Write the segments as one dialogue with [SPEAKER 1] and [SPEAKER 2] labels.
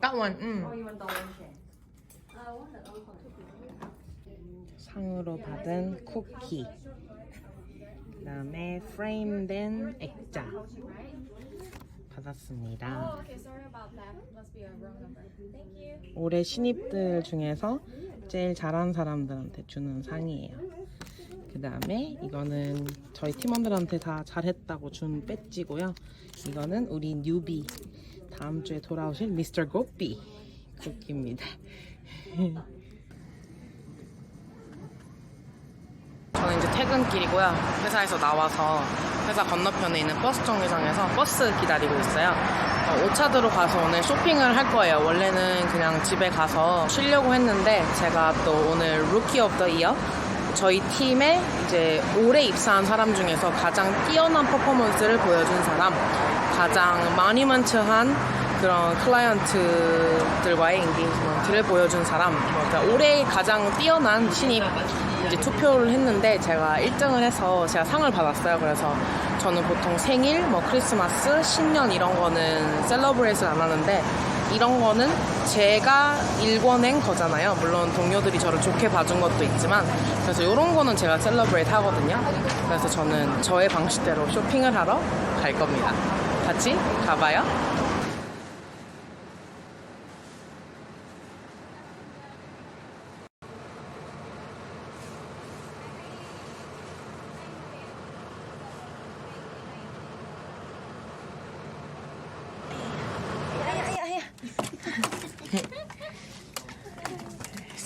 [SPEAKER 1] That one. 음. 상으로 받은 쿠키. 그다음에 프레임된 액자 받았습니다.
[SPEAKER 2] Okay, sorry about that. Must be a wrong number. Thank you.
[SPEAKER 1] 올해 신입들 중에서 제일 잘한 사람들한테 주는 상이에요. 그 다음에 이거는 저희 팀원들한테 다 잘했다고 준 배지고요. 이거는 우리 뉴비 다음 주에 돌아오실 미스터 고삐 쿠키입니다. 저는 이제 퇴근길이고요. 회사에서 나와서 회사 건너편에 있는 버스 정류장에서 버스 기다리고 있어요. 어, 오차드로 가서 오늘 쇼핑을 할 거예요. 원래는 그냥 집에 가서 쉬려고 했는데 제가 또 오늘 루키 오브 더 이어 저희 팀에 이제 올해 입사한 사람 중에서 가장 뛰어난 퍼포먼스를 보여준 사람, 가장 마니먼트한 그런 클라이언트들과의 인게이지먼트를 보여준 사람, 그러니까 올해 가장 뛰어난 신입 이제 투표를 했는데 제가 1등을 해서 제가 상을 받았어요. 그래서 저는 보통 생일, 뭐 크리스마스, 신년 이런 거는 셀러브레이트를 안 하는데 이런 거는 제가 일궈낸 거잖아요. 물론 동료들이 저를 좋게 봐준 것도 있지만 그래서 이런 거는 제가 셀러브레이트 하거든요. 그래서 저는 저의 방식대로 쇼핑을 하러 갈 겁니다. 같이 가봐요.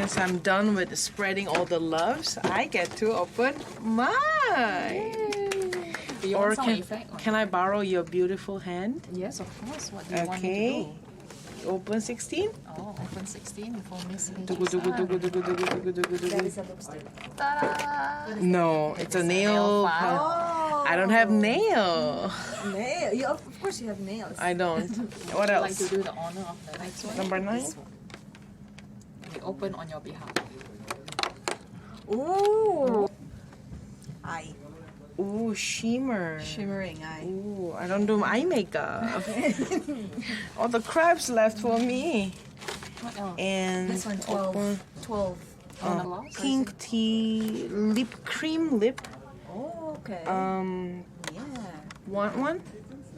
[SPEAKER 1] Since I'm done with spreading all the loves, I get to open mine.
[SPEAKER 2] Do
[SPEAKER 1] Or can, can I borrow your beautiful hand?
[SPEAKER 2] Yes, of course. What do you want me
[SPEAKER 1] Okay.
[SPEAKER 2] to
[SPEAKER 1] Open 16?
[SPEAKER 2] do? Oh, open 16 before missing.
[SPEAKER 1] No, it's a
[SPEAKER 2] nail
[SPEAKER 1] nail.
[SPEAKER 2] file.
[SPEAKER 1] file. I don't have oh. nail.
[SPEAKER 3] Nail. You, of course, you have nails.
[SPEAKER 1] I don't. What
[SPEAKER 2] I'd like to
[SPEAKER 1] else?
[SPEAKER 2] do the honor of the next one.
[SPEAKER 1] Number nine?
[SPEAKER 2] This open on your behalf.
[SPEAKER 3] Ooh. Eye.
[SPEAKER 1] Ooh, shimmer.
[SPEAKER 3] Shimmering eye.
[SPEAKER 1] Ooh, I don't do eye makeup. All the crabs left for me.
[SPEAKER 2] What else?
[SPEAKER 1] And
[SPEAKER 3] This one, 12.
[SPEAKER 1] open,
[SPEAKER 3] 12.
[SPEAKER 2] On
[SPEAKER 1] uh,
[SPEAKER 2] the blouse?
[SPEAKER 1] pink tea lip cream lip.
[SPEAKER 3] Oh, okay.
[SPEAKER 1] Um,
[SPEAKER 3] yeah.
[SPEAKER 1] want one?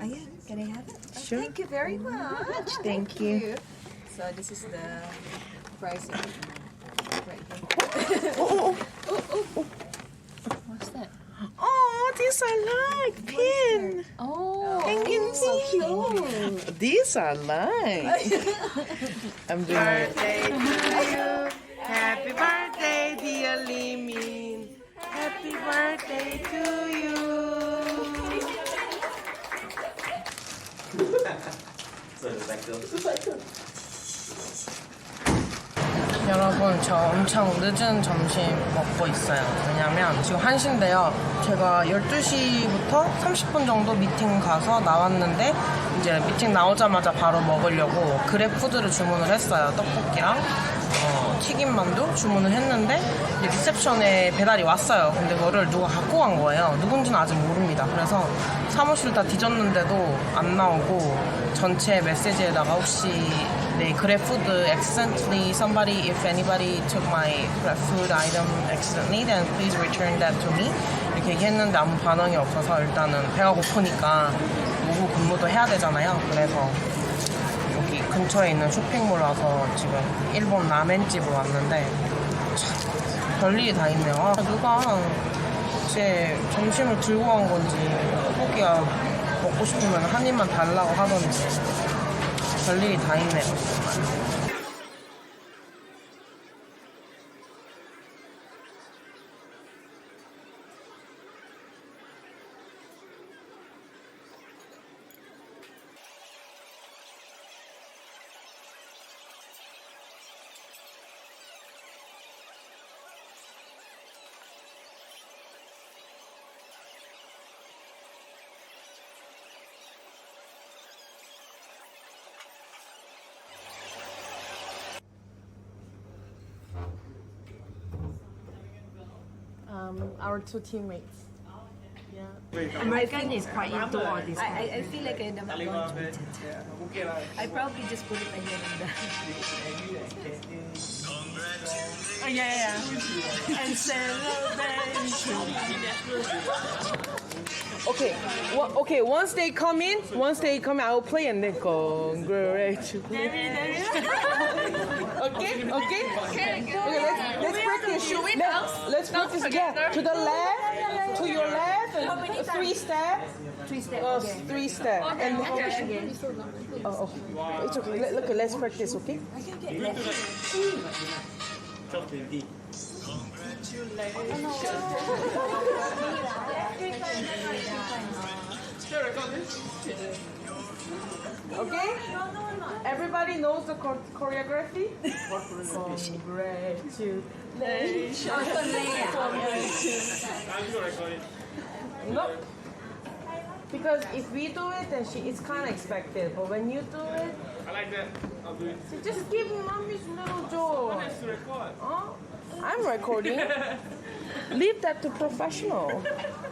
[SPEAKER 3] Oh, yeah. Can I have it? Oh,
[SPEAKER 1] Sure.
[SPEAKER 3] Thank you very much.
[SPEAKER 1] Thank you.
[SPEAKER 3] So this is the pricing. Right here.
[SPEAKER 1] Oh, oh, oh,
[SPEAKER 2] What's that?
[SPEAKER 1] oh, this I like. Pin.
[SPEAKER 2] Oh, oh
[SPEAKER 1] Thank you.
[SPEAKER 3] so cute.
[SPEAKER 1] These I like. I'm doing birthday to you. Happy birthday, dear Limin. Happy birthday to you. 여러분 저 엄청 늦은 점심 먹고 있어요. 왜냐면 지금 1시인데요. 제가 12시부터 30분 정도 미팅 가서 나왔는데 이제 미팅 나오자마자 바로 먹으려고 그랩푸드를 주문을 했어요. 떡볶이랑 어, 튀김만두 주문을 했는데 리셉션에 배달이 왔어요. 근데 그거를 누가 갖고 간 거예요. 누군지는 아직 모릅니다. 그래서 사무실 다 뒤졌는데도 안 나오고 전체 메시지에다가 혹시 네, 그랩푸드 accidentally somebody if anybody took my food item accidentally then please return that to me. 이렇게 얘기했는데 아무 반응이 없어서 일단은 배가 고프니까 오후 근무도 해야 되잖아요. 그래서 여기 근처에 있는 쇼핑몰 와서 지금 일본 라멘집을 왔는데 참 별일이 다 있네요. 아, 누가 제 점심을 들고 간 건지 떡볶이가 먹고 싶으면 한 입만 달라고 하던지 별일이 다 있네요 um, our two teammates. Yeah.
[SPEAKER 3] American is quite into all this. I, I, I feel like I'm not going to beat it. I probably just put it again in the.
[SPEAKER 1] Oh, yeah, yeah, yeah. and celebration. Okay, well, okay. Once they come in, once they come in, I will play and then congratulations. okay, okay. Okay, let's, let's practice. Let's, let's practice again. To the left, to your left, and three steps.
[SPEAKER 3] Three steps.
[SPEAKER 1] Uh,
[SPEAKER 3] again.
[SPEAKER 1] three steps, and
[SPEAKER 3] Again.
[SPEAKER 1] oh, oh, it's okay. Let, look, let's practice. Okay. Okay? Everybody knows the chor- choreography? Congratulations. No. Because if we do it, then she it's kind of expected. But when you do it,
[SPEAKER 4] I like that. I'll do it.
[SPEAKER 1] so just give mommy's little joy.
[SPEAKER 4] It's to record.
[SPEAKER 1] Oh, I'm recording. Leave that to professional.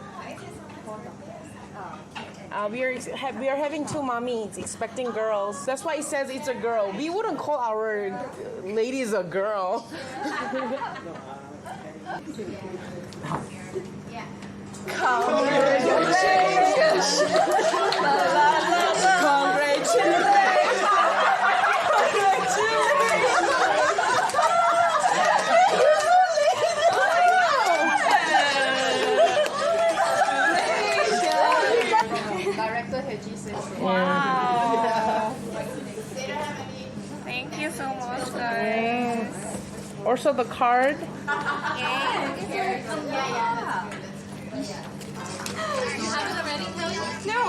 [SPEAKER 1] Uh, we are ha- we are having two mommies expecting girls. That's why it says it's a girl. We wouldn't call our ladies a girl. Congratulations! Also the card.
[SPEAKER 5] No,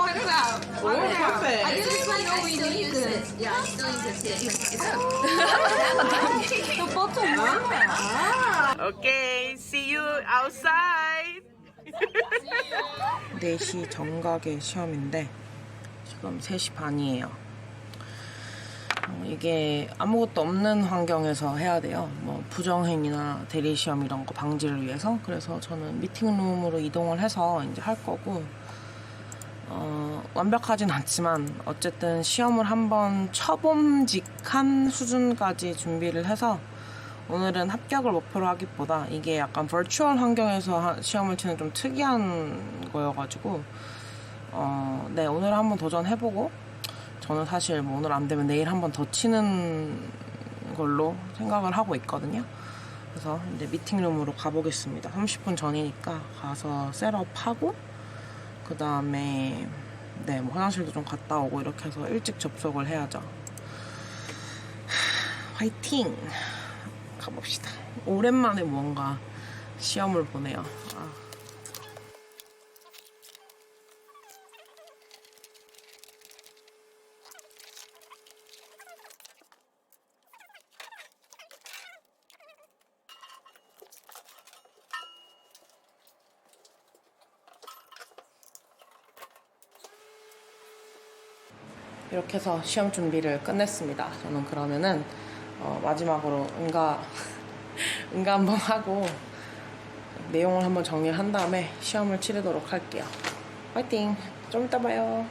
[SPEAKER 5] I don't know.
[SPEAKER 1] Oh, perfect.
[SPEAKER 5] I didn't even know we need this.
[SPEAKER 3] Yeah, I still use it.
[SPEAKER 5] The bottom.
[SPEAKER 1] Okay, see you outside. 4시 정각의 시험인데 지금 3시 반이에요. 어, 이게 아무것도 없는 환경에서 해야 돼요. 뭐 부정행위나 대리 시험 이런 거 방지를 위해서. 그래서 저는 미팅룸으로 이동을 해서 이제 할 거고 어, 완벽하진 않지만 어쨌든 시험을 한번 쳐봄직한 수준까지 준비를 해서 오늘은 합격을 목표로 하기보다 이게 약간 버추얼 환경에서 하- 시험을 치는 좀 특이한 거여가지고 어, 네 오늘 한번 도전해보고 저는 사실 뭐 오늘 안 되면 내일 한 번 더 치는 걸로 생각을 하고 있거든요. 그래서 이제 미팅룸으로 가보겠습니다. 30분 전이니까 가서 셋업하고 그 다음에 네, 뭐 화장실도 좀 갔다 오고 이렇게 해서 일찍 접속을 해야죠. 하, 화이팅! 가봅시다. 오랜만에 뭔가 시험을 보네요. 이렇게 해서 시험 준비를 끝냈습니다. 저는 그러면은 어, 마지막으로 응가 응가 한번 하고 내용을 한번 정리를 한 다음에 시험을 치르도록 할게요. 화이팅! 좀 이따 봐요.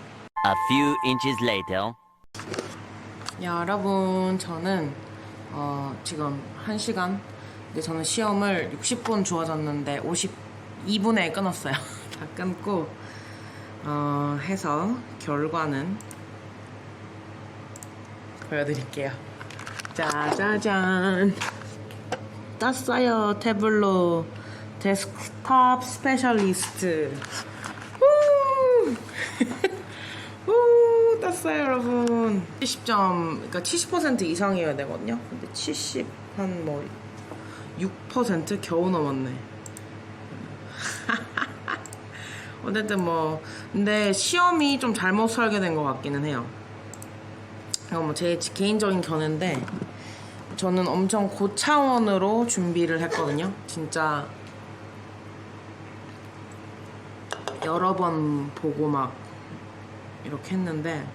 [SPEAKER 6] A few inches later.
[SPEAKER 1] 여러분, 저는 어, 지금 1시간 근데 저는 시험을 60분 주어졌는데 52분에 끊었어요. 다 끊고 어, 해서 결과는 보여드릴게요. 짜자잔. 땄어요 태블로. 데스크탑 스페셜리스트. 우! 우, 땄어요 여러분. 70점 그러니까 70% 이상이어야 되거든요. 근데 70 한 뭐 6% 겨우 넘었네. 어쨌든 뭐 근데 시험이 좀 잘못 설계된 것 같기는 해요 이건 뭐 제 개인적인 견해인데 저는 엄청 고차원으로 준비를 했거든요. 진짜 여러 번 보고 막 이렇게 했는데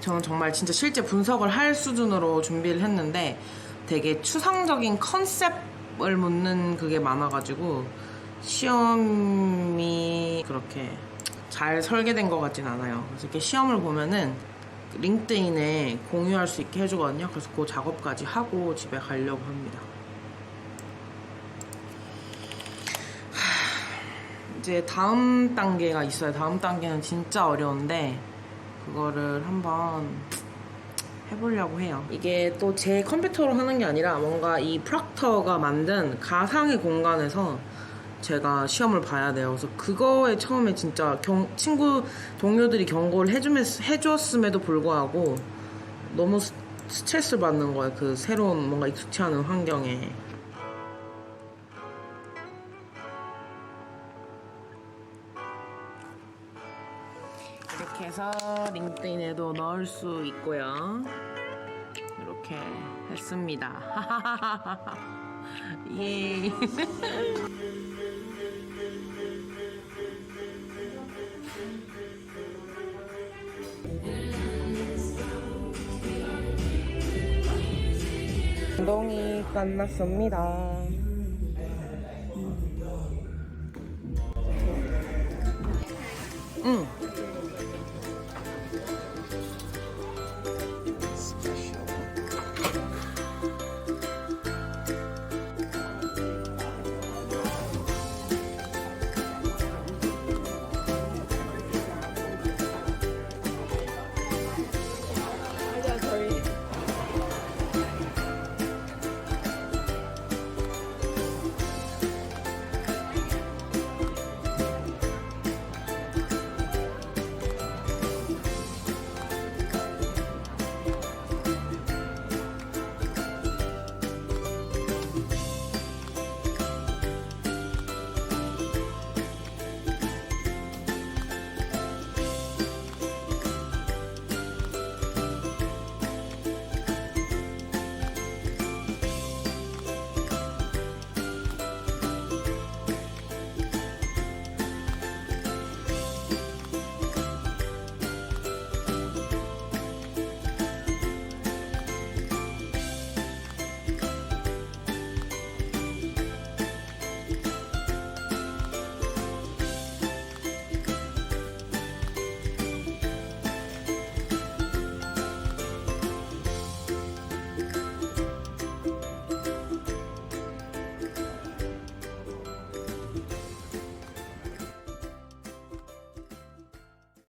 [SPEAKER 1] 저는 정말 진짜 실제 분석을 할 수준으로 준비를 했는데 되게 추상적인 컨셉을 묻는 그게 많아가지고 시험이 그렇게 잘 설계된 것 같진 않아요. 그래서 이렇게 시험을 보면은 링크드인에 공유할 수 있게 해주거든요. 그래서 그 작업까지 하고 집에 가려고 합니다. 하, 이제 다음 단계가 있어요. 다음 단계는 진짜 어려운데 그거를 한번 해보려고 해요. 이게 또 제 컴퓨터로 하는 게 아니라 뭔가 이 프락터가 만든 가상의 공간에서 제가 시험을 봐야 돼요. 그래서 그거에 처음에 진짜 경- 친구 동료들이 경고를 해주면, 해주었음에도 불구하고 너무 스, 스트레스를 받는 거예요. 그 새로운 뭔가 익숙치 않은 환경에. 이렇게 해서 링크드인에도 넣을 수 있고요. 이렇게 했습니다. 예. 운동이 끝났습니다. 응.